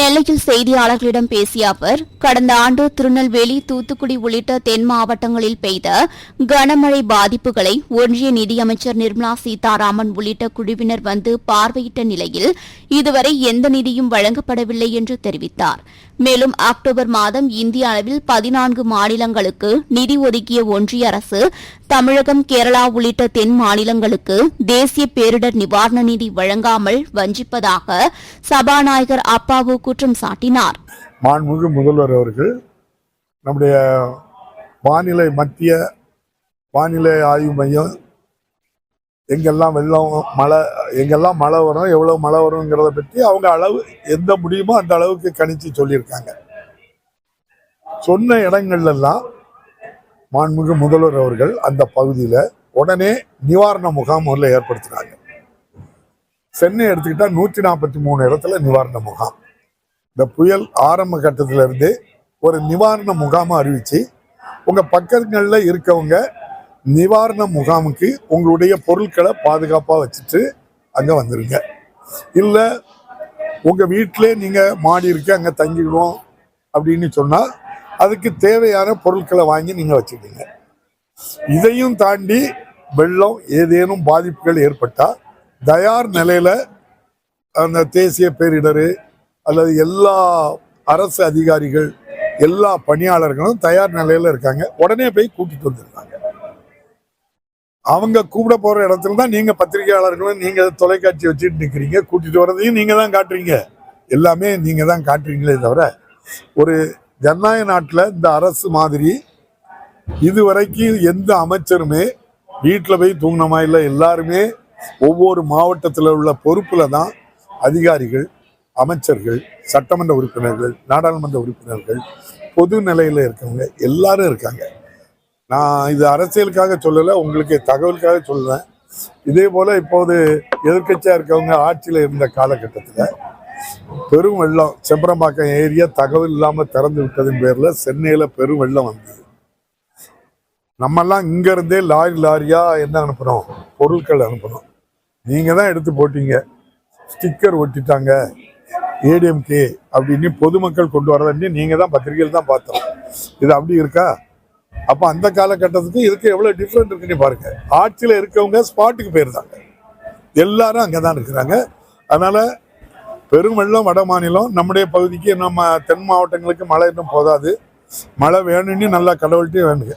நெல்லையில் செய்தியாளர்களிடம் பேசிய அவர் கடந்த ஆண்டு திருநெல்வேலி தூத்துக்குடி உள்ளிட்ட தென் மாவட்டங்களில் பெய்த கனமழை பாதிப்புகளை ஒன்றிய நிதியமைச்சர் நிர்மலா சீதாராமன் உள்ளிட்ட குழுவினர் வந்து பார்வையிட்ட நிலையில் இதுவரை எந்த நிதியும் வழங்கப்படவில்லை என்று தெரிவித்தார். மேலும் அக்டோபர் மாதம் இந்திய அளவில் பதினான்கு மாநிலங்களுக்கு நிதி ஒதுக்கிய ஒன்றிய அரசு தமிழகம் கேரளா உள்ளிட்ட தென் மாநிலங்களுக்கு தேசிய பேரிடர் நிவாரண நிதி வழங்காமல் வஞ்சிப்பதாக சபாநாயகர் அப்பாவு குற்றம் சாட்டினார். மாண்புமிகு முதல்வர் அவர்கள் நம்முடைய வானிலை மத்திய வானிலை ஆய்வு மையம் எங்கெல்லாம் வெள்ளம் மழை எங்கெல்லாம் மழை வரும் எவ்வளோ மழை வருங்கிறத பற்றி அவங்க அளவு எந்த முடியுமோ அந்த அளவுக்கு கணிச்சு சொல்லியிருக்காங்க. சொன்ன இடங்கள்லாம் மாண்புமிகு முதல்வர் அவர்கள் அந்த பகுதியில் உடனே நிவாரண முகாம் முதல்ல ஏற்படுத்தினாங்க. சென்னை எடுத்துக்கிட்டா நூற்றி நாற்பத்தி மூணு இடத்துல நிவாரண முகாம். இந்த புயல் ஆரம்ப கட்டத்தில் இருந்தே ஒரு நிவாரண முகாமை அறிவித்து உங்கள் பக்கங்களில் இருக்கவங்க நிவாரண முகாமுக்கு உங்களுடைய பொருட்களை பாதுகாப்பாக வச்சுட்டு அங்கே வந்துடுங்க இல்லை உங்கள் வீட்டிலே நீங்கள் மாடி இருக்கு அங்கே தங்கிடுவோம் அப்படின்னு சொன்னால் அதுக்கு தேவையான பொருட்களை வாங்கி நீங்கள் வச்சுக்கிங்க இதையும் தாண்டி வெள்ளம் ஏதேனும் பாதிப்புகள் ஏற்பட்டால் தயார் நிலையில அந்த தேசிய பேரிடர் அல்லது எல்லா அரசு அதிகாரிகள் எல்லா பணியாளர்களும் தயார் நிலையில இருக்காங்க. உடனே போய் கூட்டிட்டு வந்துருக்காங்க அவங்க கூப்பிட போற இடத்துல தான் நீங்க பத்திரிகையாளர்களும் நீங்க தொலைக்காட்சி வச்சுட்டு நிக்கிறீங்க. கூட்டிட்டு வர்றதையும் நீங்க தான் காட்டுறீங்க. எல்லாமே நீங்க தான் காட்டுறீங்களே தவிர ஒரு ஜனநாயக நாட்டில் இந்த அரசு மாதிரி இதுவரைக்கும் எந்த அமைச்சருமே வீட்டில் போய் தூங்கினமா இல்லை. எல்லாருமே ஒவ்வொரு மாவட்டத்தில் உள்ள பொறுப்பில் தான் அதிகாரிகள் அமைச்சர்கள் சட்டமன்ற உறுப்பினர்கள் நாடாளுமன்ற உறுப்பினர்கள் பொது நிலையில் இருக்கவங்க எல்லாரும் இருக்காங்க. நான் இது அரசியலுக்காக சொல்லலை உங்களுக்கு தகவலுக்காக சொல்லுவேன் இதே போல இப்போது எதிர்க்கட்சியாக இருக்கவங்க ஆட்சியில் இருந்த காலகட்டத்தில் பெரும் வெள்ளம் செம்பரம்பாக்கம் ஏரியா தகவல் இல்லாமல் திறந்து விட்டதின் பேரில் சென்னையில் பெரும் வெள்ளம் வந்தது. நம்மெல்லாம் இங்கேருந்தே லாரி லாரியாக என்ன அனுப்புகிறோம் பொருட்கள் அனுப்புகிறோம் நீங்கள் தான் எடுத்து போட்டீங்க. ஸ்டிக்கர் ஒட்டிட்டாங்க. ஏடிஎம்கே அப்படின்னு பொதுமக்கள் கொண்டு வரலன்னு நீங்கள் தான் பத்திரிகையில் தான் பார்த்தோம். இது அப்படி இருக்கா? அப்போ அந்த காலகட்டத்துக்கு இதுக்கு எவ்வளோ டிஃப்ரெண்ட் இருக்குன்னு பாருங்க. ஆட்சியில் இருக்கவங்க ஸ்பாட்டுக்கு போயிருந்தாங்க. எல்லாரும் அங்கே தான் இருக்கிறாங்க. அதனால் பெரும் வட மாநிலம் நம்முடைய பகுதிக்கு நம்ம தென் மாவட்டங்களுக்கு மழை இன்னும் போதாது. மழை வேணும்னு நல்லா கடவுள்கிட்டே வேணுங்க.